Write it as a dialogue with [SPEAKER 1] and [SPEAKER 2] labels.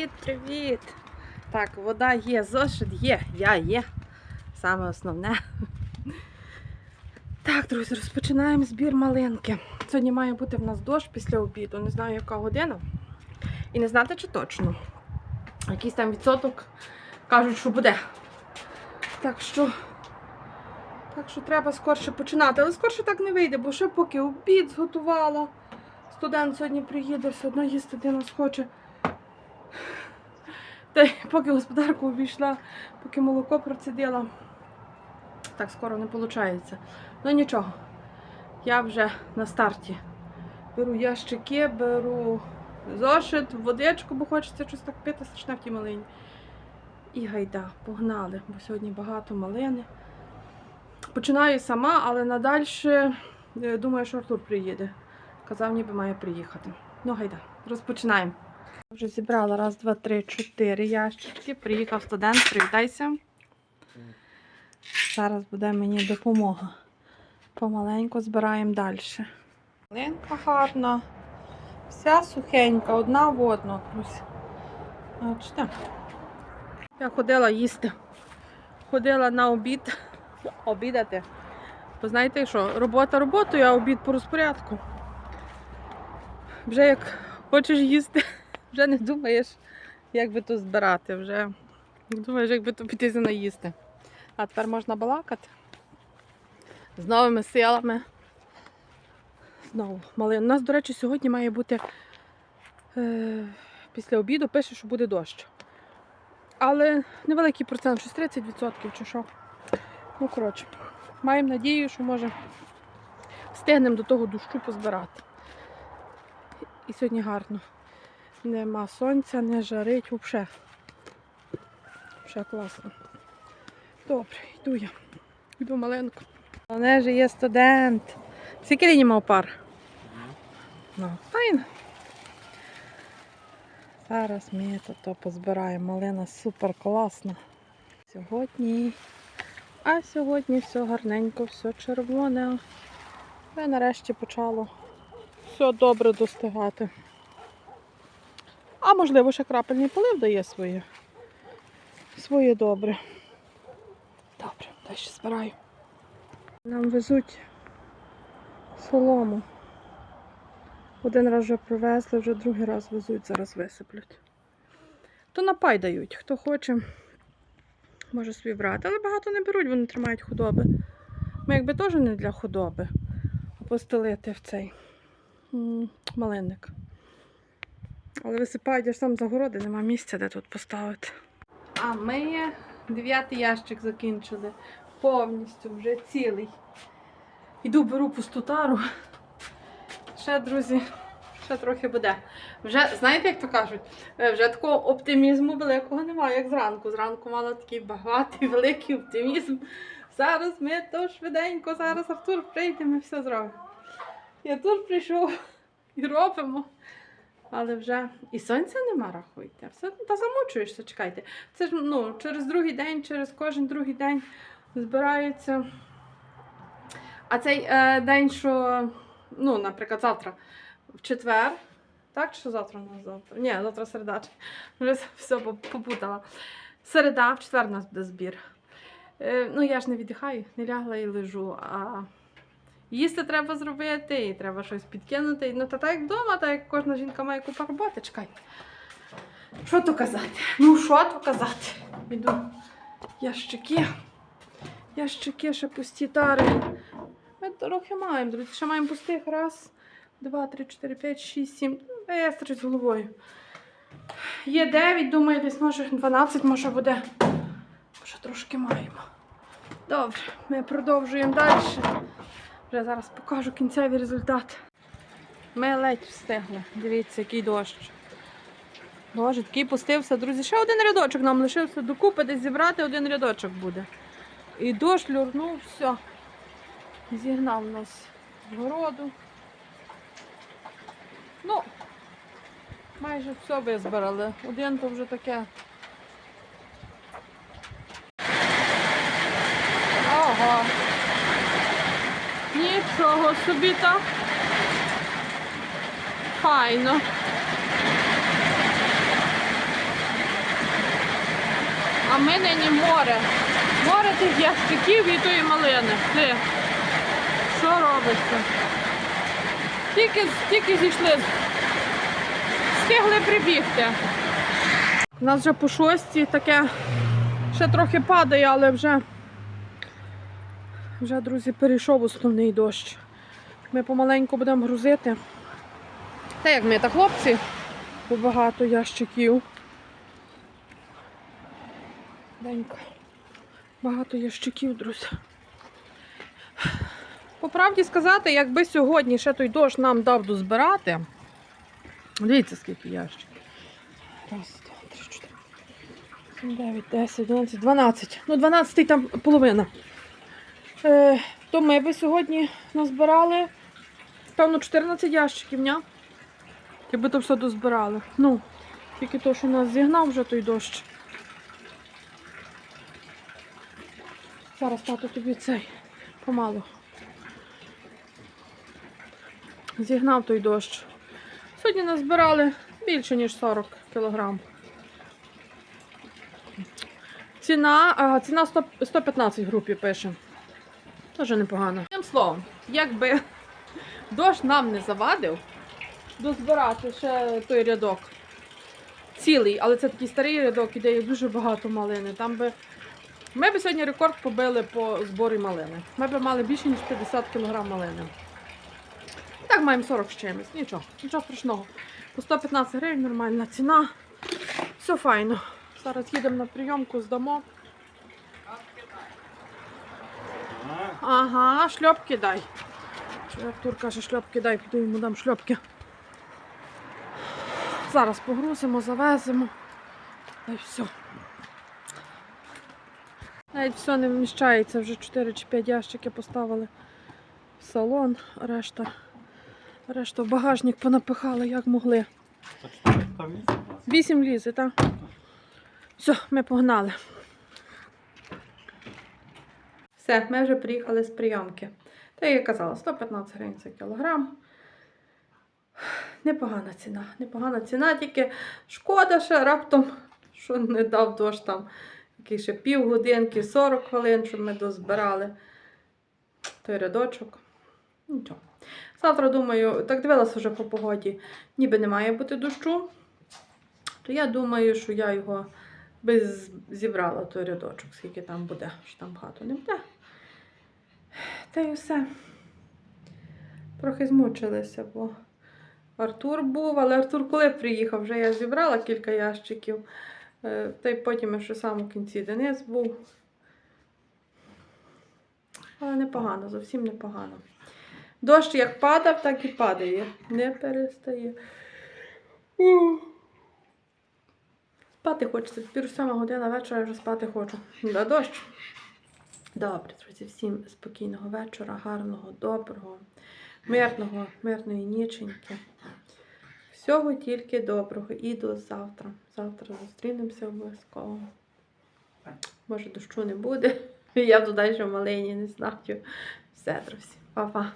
[SPEAKER 1] Привіт, привіт! Так, вода є, зошит є, я є. Саме основне. Так, друзі, розпочинаємо збір малинки. Сьогодні має бути в нас дощ після обіду. Не знаю, яка година. І не знати, чи точно. Якийсь там відсоток кажуть, що буде. Так що. Так що треба скорше починати. Але скорше так не вийде, бо ще поки обід зготувала. Студент сьогодні приїде, все одно їсти ти нас хоче. Та й поки господарку обійшла, поки молоко процедила. Так скоро не виходить. Ну нічого. Я вже на старті. Беру ящики, беру зошит, водичку, бо хочеться щось так пити страшне в тій малині. І гайда, погнали, бо сьогодні багато малини. Починаю сама, але надальше е, думаю, що Артур приїде. Казав, ніби має приїхати. Ну, гайда, розпочинаємо. Вже зібрала раз, два, три, чотири ящички. Приїхав студент, привітайся. Зараз буде мені допомога. Помаленьку збираємо далі. Маленька гарна. Вся сухенька, одна в одну. Бачите? Я ходила їсти. Ходила на обід. Обідати. Бо знаєте що, робота роботою, а обід по розпорядку. Вже як хочеш їсти, вже не думаєш, як би то збирати. Вже думаєш, як би то піти наїсти. А тепер можна балакати з новими силами. Знову малин. У нас, до речі, сьогодні має бути е, після обіду пише, що буде дощ. Але невеликий процент, щось 30% чи що. Ну, коротше, маємо надію, що може встигнемо до того дощу позбирати. І сьогодні гарно. Нема сонця, не жарить, взагалі. Взагалі класно. Добре, йду я. Йду маленько. Вони ж є студент. Скільки ліній мав пар? Ну, файно. Зараз ми тут позбираємо. Малина супер класна. Сьогодні. А сьогодні все гарненько, все червоне. І нарешті почало все добре достигати. А можливо, ще крапельний полив дає своє. Своє добре. Добре, далі збираю. Нам везуть солому. Один раз вже привезли, вже другий раз везуть, зараз висиплють. То напай дають, хто хоче, може собі брати. Але багато не беруть, вони тримають худоби. Ми якби теж не для худоби, а постелити в цей малинник. Але висипають аж там загороди, нема місця, де тут поставити. А ми дев'ятий ящик закінчили. Повністю вже цілий. Іду беру пусту тару. Ще, друзі, ще трохи буде. Вже, знаєте, як то кажуть, е, вже такого оптимізму великого немає, як зранку. Зранку мала такий багатий, великий оптимізм. Зараз ми то швиденько, зараз Артур прийде, ми все зробимо. І Артур прийшов і робимо. Але вже і сонця нема, рахуйте. Все та замучуєшся, чекайте. Це ж ну, через другий день, через кожен другий день збирається. А цей е, день, що, ну, наприклад, завтра, в четвер. Так, що завтра у нас завтра? Ні, завтра середа. Вже все попутала. Середа, в четвер у нас буде збір. Е, ну, я ж не віддихаю, не лягла і лежу. А їсти треба зробити, і треба щось підкинути. Ну, та так як вдома, так як кожна жінка має купа роботи, чекай. Що то казати? Ну, що то казати? Іду. Ящики. Ящики, ще пусті тари. Ми трохи маємо, друзі. Ще маємо пустих. Раз, два, три, чотири, п'ять, шість, сім. Я строчу з головою. Є 9, думаю, десь може 12 може буде. Ще трошки маємо. Добре, ми продовжуємо далі. Вже зараз покажу кінцевий результат. Ми ледь встигли. Дивіться, який дощ. Боже, такий пустився, друзі. Ще один рядочок нам лишився докупи, десь зібрати один рядочок буде. І дощ люрнув, все. Зігнав нас з городу. Ну, майже все визбирали. Один то вже таке. Ага. Нічого собі так. Файно. ми нині море. Море тих ящиків і тої малини. Ти, що робиться? Тільки, тільки зійшли, встигли прибігти. У нас вже по шостій таке ще трохи падає, але вже, вже друзі, перейшов основний дощ. Ми помаленьку будемо грузити. Та як ми, та хлопці, бо багато ящиків. Денька. Багато ящиків, друзі. По правді сказати, якби сьогодні ще той дощ нам дав дозбирати. Дивіться, скільки ящиків. Раз, два, три, чотири. сім, Дев'ять, десять, одинадцять, дванадцять. Ну, дванадцятий там половина. Е, то ми би сьогодні назбирали, певно, 14 ящиків, ня? Якби то все дозбирали. Ну, тільки то, що нас зігнав вже той дощ. Зараз тато тобі цей помалу. Зігнав той дощ. Сьогодні назбирали більше, ніж 40 кілограм. Ціна, а, ціна 100, 115 групі пише. Теж непогано. Тим словом, якби дощ нам не завадив дозбирати ще той рядок. Цілий, але це такий старий рядок, де є дуже багато малини. Там би ми б сьогодні рекорд побили по зборі малини. Ми б мали більше, ніж 50 кг малини. Так, маємо 40 з чимось. Нічого, нічого страшного. По 115 гривень нормальна ціна. Все файно. Зараз їдемо на прийомку, здамо. Ага, шльопки дай. Артур каже, шльопки дай, піду йому дам шльопки. Зараз погрузимо, завеземо. Та й все. Навіть все не вміщається, вже 4 чи 5 ящики поставили в салон, решта, решта в багажник понапихали, як могли. Вісім лізе, так? Все, ми погнали. Все, ми вже приїхали з прийомки. Та я казала, 115 гривень за кілограм. Непогана ціна. Непогана ціна, тільки шкода ще раптом, що не дав дощ там який ще півгодинки, 40 хвилин, щоб ми дозбирали той рядочок. Нічого. Завтра, думаю, так дивилася вже по погоді, ніби не має бути дощу. То я думаю, що я його би зібрала той рядочок, скільки там буде, що там багато не буде. Та й все. Трохи змучилися, бо Артур був, але Артур коли приїхав, вже я зібрала кілька ящиків. Е, Та й потім ще сам у кінці Денис був. Але непогано, зовсім непогано. Дощ як падав, так і падає. Не перестає. Спати хочеться. Тепер 7 година вечора я вже спати хочу. Да, дощ. Добре, друзі, всім спокійного вечора, гарного, доброго, мирного, мирної ніченьки. Всього тільки доброго і до завтра. Завтра зустрінемося обов'язково. Може, дощу не буде. Я туди ще в малині не знаю. Все, друзі. Па-па.